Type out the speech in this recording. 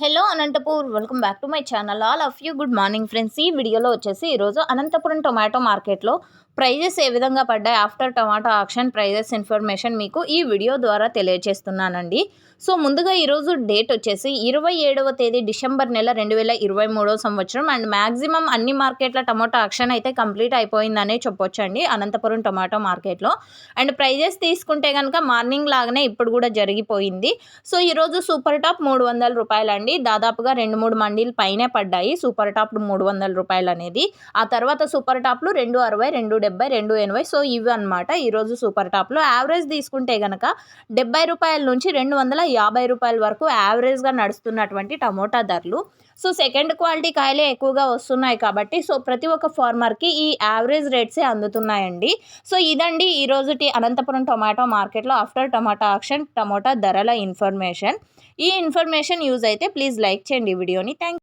Hello Anantapur welcome back to my channel. All of you good morning friends. ఈ వీడియోలో వచ్చేసి ఈరోజు Anantapuram tomato మార్కెట్లో ప్రైజెస్ ఏ విధంగా పడ్డాయి after tomato auction prices information మీకు ఈ వీడియో ద్వారా తెలియజేస్తున్నానండి. సో ముందుగా ఈరోజు డేట్ వచ్చేసి ఇరవై ఏడవ తేదీ డిసెంబర్ నెల రెండు వేల ఇరవై మూడో సంవత్సరం అండ్ మ్యాక్సిమం అన్ని మార్కెట్ల టమాటో ఆక్షన్ అయితే కంప్లీట్ అయిపోయిందనే చెప్పొచ్చండి అనంతపురం టొమాటో మార్కెట్లో. అండ్ ప్రైజెస్ తీసుకుంటే కనుక మార్నింగ్ లాగానే ఇప్పుడు కూడా జరిగిపోయింది. సో ఈరోజు సూపర్ టాప్ మూడు వందల రూపాయలు అండి. దాదాపుగా రెండు మూడు మండీలు పైనే పడ్డాయి. సూపర్ టాప్ మూడు వందల రూపాయలు అనేది. ఆ తర్వాత సూపర్ టాప్లు రెండు అరవై రెండు డెబ్బై రెండు ఎనభై. సో ఇవి అనమాట ఈరోజు సూపర్ టాప్లో యావరేజ్ తీసుకుంటే కనుక డెబ్బై రూపాయల నుంచి రెండు వందల యాభై రూపాయల వరకు యావరేజ్గా నడుస్తున్నటువంటి టమోటా ధరలు. సో సెకండ్ క్వాలిటీ కాయలే ఎక్కువగా వస్తున్నాయి కాబట్టి సో ప్రతి ఒక్క ఫార్మర్కి ఈ యావరేజ్ రేట్సే అందుతున్నాయండి. సో ఇదండి ఈరోజుటి అనంతపురం టొమాటో మార్కెట్లో ఆఫ్టర్ టమాటా ఆక్షన్ టమోటా ధరల ఇన్ఫర్మేషన్. ఈ ఇన్ఫర్మేషన్ యూజ్ అయితే ప్లీజ్ లైక్ చేయండి వీడియోని. థ్యాంక్